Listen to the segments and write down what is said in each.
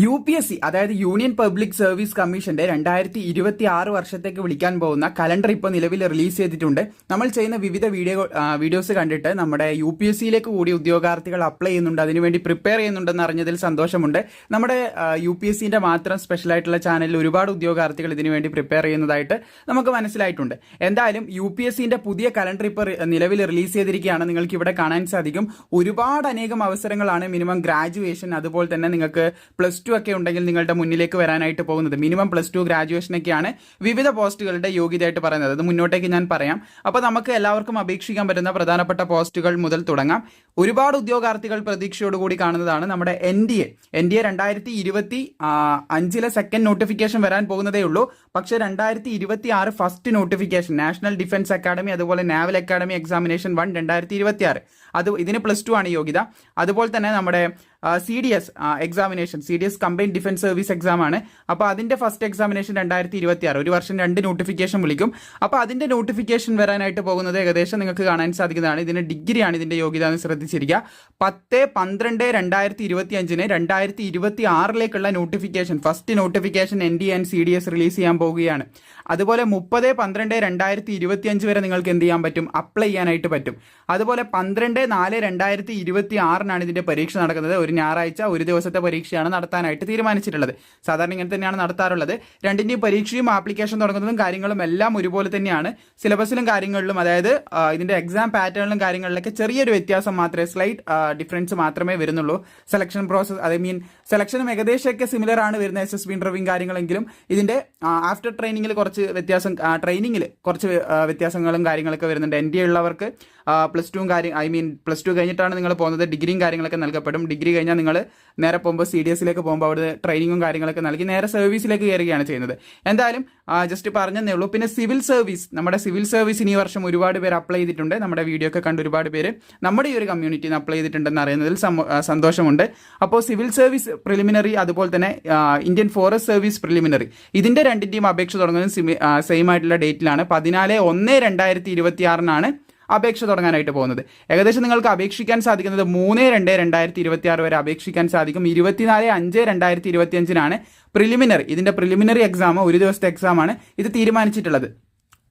U P S C അതായത് union public service കമ്മീഷന്റെ രണ്ടായിരത്തി ഇരുപത്തി ആറ് വർഷത്തേക്ക് വിളിക്കാൻ പോകുന്ന കലണ്ടർ ഇപ്പോൾ നിലവിൽ റിലീസ് ചെയ്തിട്ടുണ്ട്. നമ്മൾ ചെയ്യുന്ന വിവിധ വീഡിയോ വീഡിയോസ് കണ്ടിട്ട് നമ്മുടെ യു പി എസ് സിയിലേക്ക് കൂടി ഉദ്യോഗാർത്ഥികൾ അപ്ലൈ ചെയ്യുന്നുണ്ട്. അതിനുവേണ്ടി പ്രിപ്പയർ ചെയ്യുന്നുണ്ടെന്ന് അറിഞ്ഞതിൽ സന്തോഷമുണ്ട്. നമ്മുടെ യു പി എസ് സിന്റെ മാത്രം സ്പെഷ്യൽ ആയിട്ടുള്ള ചാനലിൽ ഒരുപാട് ഉദ്യോഗാർത്ഥികൾ ഇതിനുവേണ്ടി പ്രിപ്പയർ ചെയ്യുന്നതായിട്ട് നമുക്ക് മനസ്സിലായിട്ടുണ്ട്. എന്തായാലും യു പി എസ് സിന്റെ പുതിയ കലണ്ടർ ഇപ്പോൾ നിലവിൽ റിലീസ് ചെയ്തിരിക്കുകയാണ്. നിങ്ങൾക്ക് ഇവിടെ കാണാൻ സാധിക്കും. ഒരുപാട് അനേകം അവസരങ്ങളാണ് മിനിമം ഗ്രാജുവേഷൻ അതുപോലെ തന്നെ നിങ്ങൾക്ക് പ്ലസ് ടു ഒക്കെ ഉണ്ടെങ്കിൽ നിങ്ങളുടെ മുന്നിലേക്ക് വരാനായിട്ട് പോകുന്നത്. മിനിമം പ്ലസ് ടു ഗ്രാജുവേഷൻ ഒക്കെയാണ് വിവിധ പോസ്റ്റുകളുടെ യോഗ്യതയായിട്ട് പറയുന്നത്. അത് മുന്നോട്ടേക്ക് ഞാൻ പറയാം. അപ്പോൾ നമുക്ക് എല്ലാവർക്കും അപേക്ഷിക്കാൻ പറ്റുന്ന പ്രധാനപ്പെട്ട പോസ്റ്റുകൾ മുതൽ തുടങ്ങാം. ഒരുപാട് ഉദ്യോഗാർത്ഥികൾ പ്രതീക്ഷയോടുകൂടി കാണുന്നതാണ് നമ്മുടെ N D A N D A രണ്ടായിരത്തി ഇരുപത്തി അഞ്ചിലെ സെക്കൻഡ് നോട്ടിഫിക്കേഷൻ വരാൻ പോകുന്നതേ ഉള്ളൂ. പക്ഷേ രണ്ടായിരത്തി ഇരുപത്തി ആറ് first notification National Defence Academy അതുപോലെ നാവൽ അക്കാഡമി എക്സാമിനേഷൻ വൺ രണ്ടായിരത്തി ഇരുപത്തി ആറ് അത് ഇതിന് പ്ലസ് ടു ആണ് യോഗ്യത. അതുപോലെ തന്നെ നമ്മുടെ C D S examination C D S combine defence service exam ആണ്. അപ്പോൾ അതിന്റെ ഫസ്റ്റ് എക്സാമിനേഷൻ രണ്ടായിരത്തി ഇരുപത്തി ആറ് ഒരു വർഷം രണ്ട് നോട്ടിഫിക്കേഷൻ വിളിക്കും. അപ്പോൾ അതിന്റെ നോട്ടിഫിക്കേഷൻ വരാനായിട്ട് പോകുന്നത് ഏകദേശം നിങ്ങൾക്ക് കാണാൻ സാധിക്കുന്നതാണ്. ഇതിന് ഡിഗ്രിയാണ് ഇതിന്റെ യോഗ്യത എന്ന് ശ്രദ്ധിച്ചിരിക്കുക. പത്ത് പന്ത്രണ്ട് രണ്ടായിരത്തി ഇരുപത്തി അഞ്ചിന് രണ്ടായിരത്തി ഇരുപത്തി ആറിലേക്കുള്ള notification first notification N D and C D S release ചെയ്യാൻ പോവുകയാണ്. അതുപോലെ മുപ്പത് പന്ത്രണ്ട് രണ്ടായിരത്തി ഇരുപത്തി അഞ്ച് വരെ നിങ്ങൾക്ക് എന്ത് ചെയ്യാൻ പറ്റും? അപ്ലൈ ചെയ്യാനായിട്ട് പറ്റും. അതുപോലെ പന്ത്രണ്ട് നാല് രണ്ടായിരത്തി ഇരുപത്തി ആറിനാണ് ഇതിന്റെ പരീക്ഷ നടക്കുന്നത്. ഒരു ഞായറാഴ്ച ഒരു ദിവസത്തെ പരീക്ഷയാണ് നടത്താനായിട്ട് തീരുമാനിച്ചിട്ടുള്ളത്. സാധാരണ ഇങ്ങനെ തന്നെയാണ് നടത്താറുള്ളത്. രണ്ടിന്റെയും പരീക്ഷയും ആപ്ലിക്കേഷൻ തുടങ്ങുന്നതും കാര്യങ്ങളും എല്ലാം ഒരുപോലെ തന്നെയാണ്. സിലബസിലും കാര്യങ്ങളിലും അതായത് ഇതിന്റെ എക്സാം പാറ്റേണിലും കാര്യങ്ങളിലൊക്കെ ചെറിയൊരു വ്യത്യാസം മാത്രമേ സ്ലൈറ്റ് ഡിഫറൻസ് മാത്രമേ വരുന്നുള്ളൂ. സെലക്ഷൻ പ്രോസസ് ഐ മീൻ സെലക്ഷനും ഏകദേശമൊക്കെ സിമിലർ ആണ് വരുന്ന എസ് എസ് ബി ഇന്റർവ്യൂ കാര്യങ്ങളെങ്കിലും. ഇതിന്റെ ആഫ്റ്റർ ട്രെയിനിങ്ങിൽ കുറച്ച് വ്യത്യാസം ട്രെയിനിങ്ങിൽ കുറച്ച് വ്യത്യാസങ്ങളും കാര്യങ്ങളൊക്കെ വരുന്നുണ്ട്. എൻ ഡി ഉള്ളവർക്ക് പ്ലസ് ടുവും കാര്യം ഐ മീൻ പ്ലസ് ടു കഴിഞ്ഞിട്ടാണ് നിങ്ങൾ പോകുന്നത്. ഡിഗ്രിയും കാര്യങ്ങളൊക്കെ നൽകപ്പെടും. ഡിഗ്രി കഴിഞ്ഞാൽ നിങ്ങൾ നേരെ പോകുമ്പോൾ സി ഡി എസിലേക്ക് പോകുമ്പോൾ അവിടെ ട്രെയിനിങ്ങും കാര്യങ്ങളൊക്കെ നൽകി നേരെ സർവീസിലേക്ക് കയറുകയാണ് ചെയ്യുന്നത്. എന്തായാലും ജസ്റ്റ് പറഞ്ഞതേ ഉള്ളൂ. പിന്നെ സിവിൽ സർവീസ് നമ്മുടെ സിവിൽ സർവീസ് ഈ വർഷം ഒരുപാട് പേര് അപ്ലൈ ചെയ്തിട്ടുണ്ട്. നമ്മുടെ വീഡിയോ ഒക്കെ കണ്ട് ഒരുപാട് പേര് നമ്മുടെ ഈ ഒരു കമ്മ്യൂണിറ്റിയിൽ അപ്ലൈ ചെയ്തിട്ടുണ്ടെന്ന് അറിയുന്നതിൽ സന്തോഷമുണ്ട്. അപ്പോൾ സിവിൽ സർവീസ് പ്രിലിമിനറി അതുപോലെ തന്നെ ഇന്ത്യൻ ഫോറസ്റ്റ് സർവീസ് പ്രിലിമിനറി ഇതിന്റെ രണ്ടിന്റെയും അപേക്ഷ തുടങ്ങുന്നത് സെയിം ആയിട്ടുള്ള ഡേറ്റിലാണ് പതിനാല് ഒന്ന് രണ്ടായിരത്തി ഇരുപത്തി ആറിനാണ് അപേക്ഷ തുടങ്ങാനായിട്ട് പോകുന്നത്. ഏകദേശം നിങ്ങൾക്ക് അപേക്ഷിക്കാൻ സാധിക്കുന്നത് മൂന്ന് രണ്ട് രണ്ടായിരത്തി ഇരുപത്തി ആറ് വരെ അപേക്ഷിക്കാൻ സാധിക്കും. ഇരുപത്തിനാല് അഞ്ച് രണ്ടായിരത്തി ഇരുപത്തി അഞ്ചിനാണ് പ്രിലിമിനറി ഇതിന്റെ പ്രിലിമിനറി എക്സാം ഒരു ദിവസത്തെ എക്സാമാണ് ഇത് തീരുമാനിച്ചിട്ടുള്ളത്.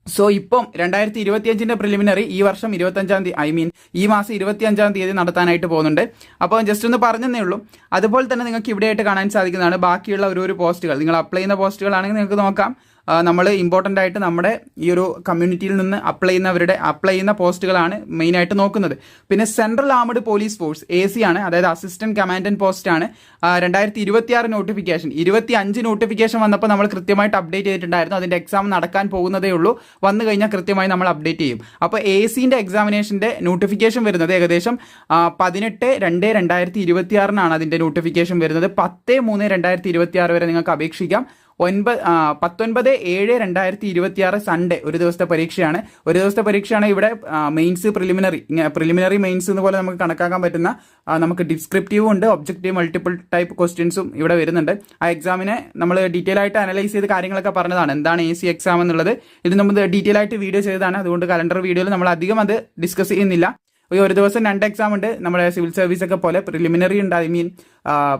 സോ ഇപ്പം രണ്ടായിരത്തി ഇരുപത്തിയഞ്ചിന്റെ പ്രിലിമിനറി ഈ വർഷം ഇരുപത്തഞ്ചാം തീയതി ഐ മീൻ ഈ മാസം ഇരുപത്തിയഞ്ചാം തീയതി നടത്താനായിട്ട് പോകുന്നുണ്ട്. അപ്പോൾ ജസ്റ്റ് ഒന്ന് പറഞ്ഞതേ ഉള്ളൂ. അതുപോലെ തന്നെ നിങ്ങൾക്ക് ഇവിടെയായിട്ട് കാണാൻ സാധിക്കുന്നതാണ് ബാക്കിയുള്ള ഒരു ഒരു പോസ്റ്റുകൾ നിങ്ങൾ അപ്ലൈ ചെയ്യുന്ന പോസ്റ്റുകളാണെങ്കിൽ നിങ്ങൾക്ക് നോക്കാം. നമ്മൾ ഇമ്പോർട്ടന്റ് ആയിട്ട് നമ്മുടെ ഈ ഒരു കമ്മ്യൂണിറ്റിയിൽ നിന്ന് അപ്ലൈ ചെയ്യുന്നവരുടെ അപ്ലൈ ചെയ്യുന്ന പോസ്റ്റുകളാണ് മെയിനായിട്ട് നോക്കുന്നത്. പിന്നെ central armed police force A C ആണ് അതായത് അസിസ്റ്റന്റ് കമാൻഡന്റ് പോസ്റ്റ് ആണ്. രണ്ടായിരത്തി ഇരുപത്തി ആറ് നോട്ടിഫിക്കേഷൻ ഇരുപത്തി അഞ്ച് നോട്ടിഫിക്കേഷൻ വന്നപ്പോൾ നമ്മൾ കൃത്യമായിട്ട് അപ്ഡേറ്റ് ചെയ്തിട്ടുണ്ടായിരുന്നു. അതിന്റെ എക്സാം നടക്കാൻ പോകുന്നതേ ഉള്ളൂ. വന്നു കഴിഞ്ഞാൽ കൃത്യമായി നമ്മൾ അപ്ഡേറ്റ് ചെയ്യും. അപ്പോൾ എ സിന്റെ എക്സാമിനേഷന്റെ നോട്ടിഫിക്കേഷൻ വരുന്നത് ഏകദേശം പതിനെട്ട് രണ്ട് രണ്ടായിരത്തി ഇരുപത്തി ആറിനാണ് അതിന്റെ നോട്ടിഫിക്കേഷൻ വരുന്നത്. പത്ത് മൂന്ന് രണ്ടായിരത്തി ഇരുപത്തി ആറ് വരെ നിങ്ങൾക്ക് അപേക്ഷിക്കാം. ഒൻപത് പത്തൊൻപത് ഏഴ് രണ്ടായിരത്തി ഇരുപത്തി ആറ് സൺഡേ ഒരു ദിവസത്തെ പരീക്ഷയാണ്. ഒരു ദിവസത്തെ പരീക്ഷയാണ് ഇവിടെ മെയിൻസ് പ്രിലിമിനറി പ്രിലിമിനറി മെയിൻസ് എന്ന് പോലെ നമുക്ക് കണക്കാക്കാൻ പറ്റുന്ന നമുക്ക് ഡിസ്ക്രിപ്റ്റീവും ഉണ്ട് ഒബ്ജക്റ്റീവ് മൾട്ടിപ്പിൾ ടൈപ്പ് ക്വസ്റ്റ്യൻസും ഇവിടെ വരുന്നുണ്ട്. ആ എക്സാമിനെ നമ്മൾ ഡീറ്റെയിൽ ആയിട്ട് അനലൈസ് ചെയ്ത് കാര്യങ്ങളൊക്കെ പറഞ്ഞതാണ്. എന്താണ് എ സി എക്സാം എന്നുള്ളത്. ഇത് നമ്മൾ ഡീറ്റെയിൽ ആയിട്ട് വീഡിയോ ചെയ്തതാണ്. അതുകൊണ്ട് കലണ്ടർ വീഡിയോയിൽ നമ്മൾ അധികം അത് ഡിസ്കസ് ചെയ്യുന്നില്ല. ഒരു ദിവസം രണ്ട് എക്സാം ഉണ്ട്. നമ്മുടെ സിവിൽ സർവീസ് ഒക്കെ പോലെ. പ്രിലിമിനറി ഉണ്ട് ഐ മീൻ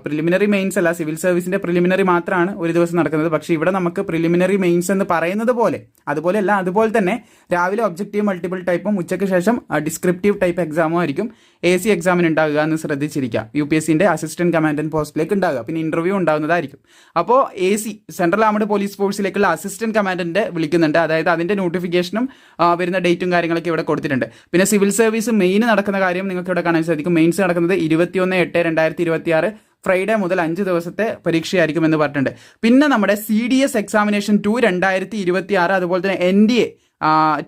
പ്രിലിമിനറി മെയിൻസ് അല്ല സിവിൽ സർവീസിന്റെ പ്രിലിമിനറി മാത്രമാണ് ഒരു ദിവസം നടക്കുന്നത്. പക്ഷേ ഇവിടെ നമുക്ക് പ്രിലിമിനറി മെയിൻസ് എന്ന് പറയുന്നത് പോലെ അതുപോലെ അല്ല അതുപോലെ തന്നെ രാവിലെ ഒബ്ജക്റ്റീവ് മൾട്ടിപ്പിൾ ടൈപ്പും ഉച്ചയ്ക്ക് ശേഷം ഡിസ്ക്രിപ്റ്റീവ് ടൈപ്പ് എക്സാമും ആയിരിക്കും എ സി എക്സാമിന് ഉണ്ടാകുക എന്ന് ശ്രദ്ധിച്ചിരിക്കുക. യു പി എസ് സിന്റെ അസിസ്റ്റന്റ് കമാൻഡന്റ് പോസ്റ്റിലേക്ക് ഉണ്ടാകുക പിന്നെ ഇന്റർവ്യൂ ഉണ്ടാകുന്നതായിരിക്കും അപ്പോൾ A C central armed police ഫോഴ്സിലേക്കുള്ള assistant commandant വിളിക്കുന്നുണ്ട്. അതായത് അതിന്റെ നോട്ടിഫിക്കേഷനും വരുന്ന ഡേറ്റും കാര്യങ്ങളൊക്കെ ഇവിടെ കൊടുത്തിട്ടുണ്ട്. പിന്നെ സിവിൽ സർവീസ് മെയിൻ നടക്കുന്ന കാര്യം നിങ്ങൾക്ക് ഇവിടെ കാണാൻ സാധിക്കും. മെയിൻസ് നടക്കുന്നത് ഇരുപത്തിയൊന്ന് എട്ട് രണ്ടായിരത്തി ഇരുപത്തി ആറ് ഫ്രൈഡേ മുതൽ അഞ്ച് ദിവസത്തെ പരീക്ഷയായിരിക്കും എന്ന് പറഞ്ഞിട്ടുണ്ട്. പിന്നെ നമ്മുടെ C D S examination two രണ്ടായിരത്തി ഇരുപത്തി ആറ് അതുപോലെ തന്നെ എൻ ഡി എ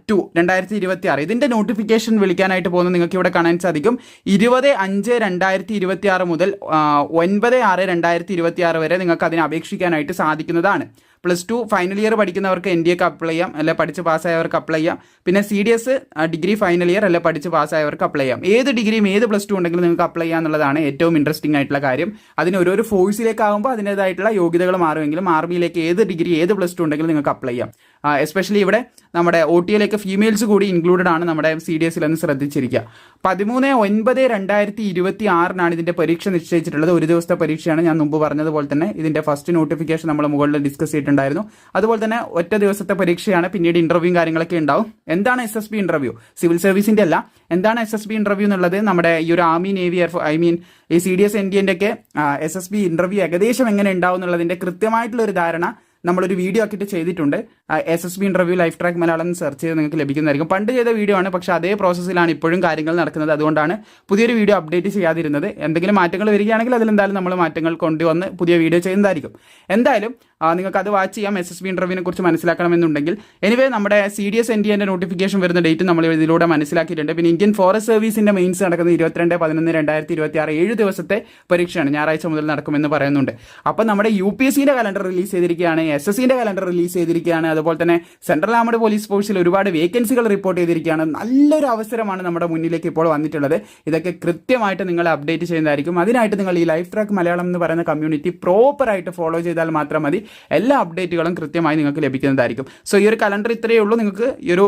ടു രണ്ടായിരത്തി ഇരുപത്തി ആറ് ഇതിന്റെ നോട്ടിഫിക്കേഷൻ വിളിക്കാനായിട്ട് പോകുന്നത് നിങ്ങൾക്ക് ഇവിടെ കാണാൻ സാധിക്കും. ഇരുപത് അഞ്ച് രണ്ടായിരത്തി ഇരുപത്തി ആറ് മുതൽ ഒൻപത് ആറ് രണ്ടായിരത്തി ഇരുപത്തി ആറ് വരെ നിങ്ങൾക്ക് അതിന് അപേക്ഷിക്കാനായിട്ട് സാധിക്കുന്നതാണ്. പ്ലസ് ടു ഫൈനൽ ഇയർ പഠിക്കുന്നവർക്ക് എൻ ഡി എക്ക് അപ്ലൈ ചെയ്യാം. അല്ലെ പഠിച്ച് പാസ്സായവർക്ക് അപ്ലൈ ചെയ്യാം. പിന്നെ C D S degree final year അല്ലെ പഠിച്ച് പാസ്സായവർക്ക് അപ്ലൈ ചെയ്യാം. ഏത് ഡിഗ്രിയും ഏത് പ്ലസ് ടു ഉണ്ടെങ്കിലും നിങ്ങൾക്ക് അപ്ലൈ ചെയ്യാം എന്നുള്ളതാണ് ഏറ്റവും ഇൻട്രസ്റ്റിംഗ് ആയിട്ടുള്ള കാര്യം. അതിന് ഓരോരോ ഫോഴ്സിലേക്കാകുമ്പോൾ അതിന്റേതായിട്ടുള്ള യോഗ്യതകൾ മാറുമെങ്കിലും ആർമിയിലേക്ക് ഏത് ഡിഗ്രി ഏത് പ്ലസ് ടു ഉണ്ടെങ്കിലും നിങ്ങൾക്ക് അപ്ലൈ ചെയ്യാം. എസ്പെഷ്യലി ഇവിടെ നമ്മുടെ ഒ ടി എയിലേക്ക് ഫീമെയിൽസ് കൂടി ഇൻക്ലൂഡഡ് ആണ് നമ്മുടെ സി ഡി എസിൽ എന്ന് ശ്രദ്ധിച്ചിരിക്കുക. പതിമൂന്ന് ഒൻപത് രണ്ടായിരത്തി ഇരുപത്തി ആറിനാണ് ഇതിന്റെ പരീക്ഷ നിശ്ചയിച്ചിട്ടുള്ളത്. ഒരു ദിവസത്തെ പരീക്ഷയാണ് ഞാൻ മുമ്പ് പറഞ്ഞതുപോലെ തന്നെ ഇതിന്റെ ഫസ്റ്റ് നോട്ടിഫിക്കേഷൻ നമ്മൾ മുകളിൽ ഡിസ്കസ് ചെയ്തിട്ടുണ്ടായിരുന്നു. അതുപോലെ തന്നെ ഒറ്റ ദിവസത്തെ പരീക്ഷയാണ് പിന്നീട് ഇന്റർവ്യൂ കാര്യങ്ങളൊക്കെ ഉണ്ടാവും. എന്താണ് S S B interview civil സർവീസിന്റെ അല്ല. എന്താണ് എസ് എസ് ബി ഇന്റർവ്യൂ എന്നുള്ളത്? നമ്മുടെ ഈ ഒരു army navy air force I mean ഈ C D S N D എന്റെ ഒക്കെ എസ് എസ് ബി ഇന്റർവ്യൂ ഏകദേശം എങ്ങനെ ഉണ്ടാവും എന്നുള്ളതിന്റെ കൃത്യമായിട്ടുള്ള ഒരു ധാരണ നമ്മളൊരു വീഡിയോ ആക്കിയിട്ട് ചെയ്തിട്ടുണ്ട്. S S B interview life track Malayalam search ചെയ്ത് നിങ്ങൾക്ക് ലഭിക്കുന്നതായിരിക്കും. പണ്ട് ചെയ്ത വീഡിയോ ആണ് പക്ഷേ അതേ പ്രോസസ്സിലാണ് ഇപ്പോഴും കാര്യങ്ങൾ നടക്കുന്നത്. അതുകൊണ്ടാണ് പുതിയൊരു വീഡിയോ അപ്ഡേറ്റ് ചെയ്യാതിരുന്നത്. എന്തെങ്കിലും മാറ്റങ്ങൾ വരികയാണെങ്കിൽ അതിലെന്തായാലും നമ്മൾ മാറ്റങ്ങൾ കൊണ്ടുവന്ന് പുതിയ വീഡിയോ ചെയ്യുന്നതായിരിക്കും. എന്തായാലും നിങ്ങൾക്ക് അത് വാച്ച് ചെയ്യാം എസ് എസ് ബി ഇന്റർവ്യൂവിനെ കുറിച്ച് മനസ്സിലാക്കണമെന്നുണ്ടെങ്കിൽ. എനിവേ നമ്മുടെ C D S N D എന്റെ നോട്ടിഫിക്കേഷൻ വരുന്ന ഡേറ്റ് നമ്മൾ ഇതിലൂടെ മനസ്സിലാക്കിയിട്ടുണ്ട്. പിന്നെ ഇന്ത്യൻ ഫോറസ്റ്റ് സർവീസിന്റെ മെയിൻസ് നടക്കുന്നത് ഇരുപത്തിരണ്ട് പതിനൊന്ന് രണ്ടായിരത്തി ഇരുപത്തി ആറ് ഏഴ് ദിവസത്തെ പരീക്ഷയാണ് ഞായറാഴ്ച മുതൽ നടക്കുമെന്ന് പറയുന്നുണ്ട്. അപ്പം നമ്മുടെ യു പി എസ് സിയുടെ കലണ്ടർ റിലീസ് ചെയ്തിരിക്കുകയാണ് എസ് എസ് സിന്റെ കലണ്ടർ റിലീസ് ചെയ്തിരിക്കുകയാണ്. അതുപോലെ തന്നെ സെൻട്രൽ ആർമഡ് പോലീസ് ഫോഴ്സിൽ ഒരുപാട് വേക്കൻസികൾ റിപ്പോർട്ട് ചെയ്തിരിക്കുകയാണ്. നല്ലൊരു അവസരമാണ് നമ്മുടെ മുന്നിലേക്ക് ഇപ്പോൾ വന്നിട്ടുള്ളത്. ഇതൊക്കെ കൃത്യമായിട്ട് നിങ്ങൾ അപ്ഡേറ്റ് ചെയ്യുന്നതായിരിക്കും. അതിനായിട്ട് നിങ്ങൾ ഈ ലൈഫ് ട്രാക്ക് മലയാളം എന്ന് പറയുന്ന കമ്മ്യൂണിറ്റി പ്രോപ്പറായിട്ട് ഫോളോ ചെയ്താൽ മാത്രം മതി. എല്ലാ അപ്ഡേറ്റുകളും കൃത്യമായി നിങ്ങൾക്ക് ലഭിക്കുന്നതായിരിക്കും. സോ ഈ ഒരു കലണ്ടർ ഇത്രയേ ഉള്ളൂ. നിങ്ങൾക്ക് ഈ ഒരു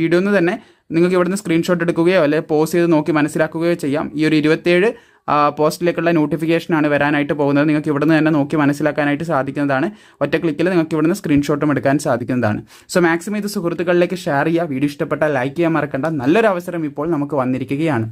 വീഡിയോ നിന്ന് തന്നെ നിങ്ങൾക്ക് ഇവിടുന്ന് സ്ക്രീൻഷോട്ട് എടുക്കുകയോ അല്ലെങ്കിൽ പോസ് ചെയ്ത് നോക്കി മനസ്സിലാക്കുകയോ ചെയ്യാം. ഈ ഒരു ഇരുപത്തേഴ് പോസ്റ്റിലേക്കുള്ള നോട്ടിഫിക്കേഷനാണ് വരാനായിട്ട് പോകുന്നത്. നിങ്ങൾക്ക് ഇവിടുന്ന് തന്നെ നോക്കി മനസ്സിലാക്കാനായിട്ട് സാധിക്കുന്നതാണ്. ഒറ്റ ക്ലിക്കിൽ നിങ്ങൾക്ക് ഇവിടുന്ന് സ്ക്രീൻഷോട്ടും എടുക്കാൻ സാധിക്കുന്നതാണ്. സോ മാക്സിമം ഇത് സുഹൃത്തുക്കളിലേക്ക് ഷെയർ ചെയ്യുക. വീഡിയോ ഇഷ്ടപ്പെട്ടാൽ ലൈക്ക് ചെയ്യാൻ മറക്കണ്ട. നല്ലൊരു അവസരം ഇപ്പോൾ നമുക്ക് വന്നിരിക്കുകയാണ്.